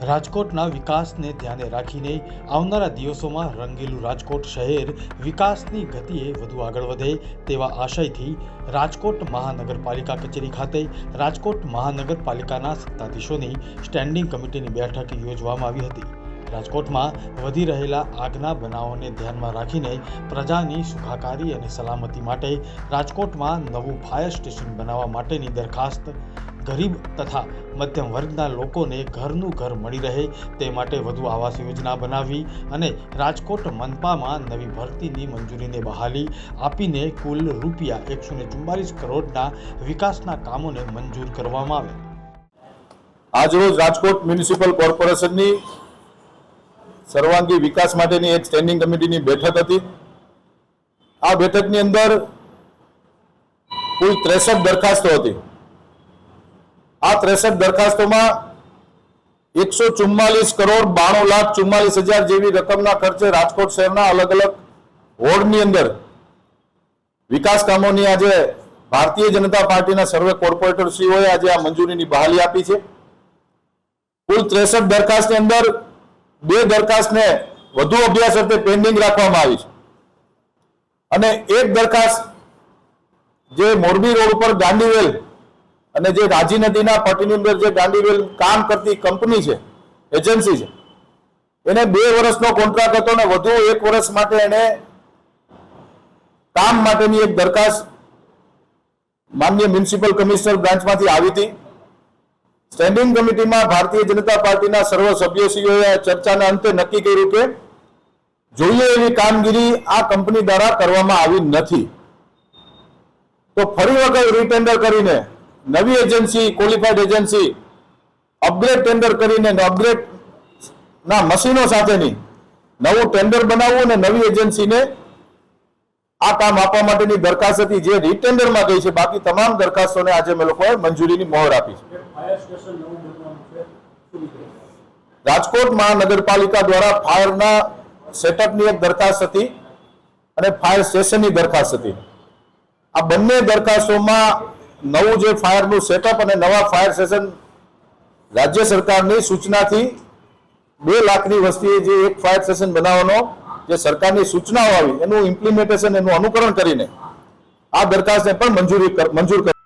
રાજકોટના વિકાસને ધ્યાને રાખીને આવનારા દિવસોમાં રંગેલું રાજકોટ શહેર વિકાસની ગતિએ વધુ આગળ વધે તેવા આશયથી રાજકોટ મહાનગરપાલિકા કચેરી ખાતે રાજકોટ મહાનગરપાલિકાના સત્તાધીશોની સ્ટેન્ડિંગ કમિટીની બેઠક યોજવામાં આવી હતી. રાજકોટમાં વધી રહેલા આગના બનાવોને ધ્યાનમાં રાખીને પ્રજાની સુખાકારી અને સલામતી માટે રાજકોટમાં નવું ફાયર સ્ટેશન બનાવવા માટેની દરખાસ્ત ગરીબ તથા મધ્યમ વર્ગના લોકોને ઘરનું ઘર મળી રહે તે માટે વધુ આવાસ યોજના બનાવી અને રાજકોટ મનપામાં નવી ભરતીની મંજૂરીને બહાલી આપીને કુલ રૂપિયા એકસો ને ચુમ્માલીસ કરોડના વિકાસના કામોને મંજૂર કરવામાં આવ્યા આજરોજ રાજકોટ મ્યુનિસિપલ કોર્પોરેશનની સર્વાંગી વિકાસ માટેની એક સ્ટેન્ડિંગ કમિટીની બેઠક હતી. આ બેઠકની અંદર કુલ ત્રેસઠ દરખાસ્તો હતી. આ ત્રેસઠ દરખાસ્તોમાં એકસો ચુમ્માલીસ કરોડ બાણું લાખ ચુમ્માલીસ હજાર જેવી રકમના ખર્ચે રાજકોટ શહેરના અલગ અલગ વોર્ડની અંદર વિકાસ કામોની આજે ભારતીય જનતા પાર્ટીના સર્વે કોર્પોરેટરશ્રીઓએ આજે આ મંજૂરીની બહાલી આપી છે. કુલ ત્રેસઠ દરખાસ્તની અંદર બે દરખાસ્તને વધુ અભ્યાસ અર્થે પેન્ડિંગ રાખવામાં આવી છે. અને એક દરખાસ્ત જે મોરબી રોડ ઉપર ગાંધીવેલ અને જે રાજી નદીના પટ્ટીની અંદર જે ગાંધીવેલ કામ કરતી કંપની છે, એજન્સી છે, એને બે વર્ષનો કોન્ટ્રાક્ટ હતો ને વધુ એક વર્ષ માટે એને કામ માટેની એક દરખાસ્ત માન્ય મ્યુનિસિપલ કમિશનર બ્રાન્ચમાંથી આવી હતી. સ્ટેન્ડિંગ કમિટીમાં ભારતીય જનતા પાર્ટીના સર્વ સભ્યશ્રીઓએ ચર્ચાના અંતે નક્કી કર્યું કે જોઈએ એવી કામગીરી આ કંપની દ્વારા કરવામાં આવી નથી. તો ફરી વખત રીટેન્ડર કરીને નવી agency qualified agency upgrade tender કરીને અપગ્રેડ ના મશીનો સાથેની નવું ટેન્ડર બનાવવું અને નવી એજન્સીને આ કામ આપવા માટેની દરખાસ્ત હતી, જે રીટેન્ડરમાં ગઈ છે બાકી તમામ દરખાસ્તોને આજે અમે લોકોએ મંજૂરીની મોહર આપી છે? રાજકોટ મહાનગરપાલિકા દ્વારા ફાયરના સેટઅપની એક દરખાસ્ત હતી અને ફાયર સ્ટેશનની દરખાસ્ત હતી આ બંને દરખાસ્તોમાં નવું જે ફાયરનું સેટઅપ અને નવા ફાયર સ્ટેશન રાજ્ય સરકારની સૂચનાથી બે લાખની વસ્તીએ જે એક ફાયર સ્ટેશન બનાવવાનો જે સરકારની સૂચનાઓ આવી, એનું ઇમ્પ્લિમેન્ટેશન એનું અનુકરણ કરીને આ દરખાસ્તને પણ મંજૂરી મંજૂર કરી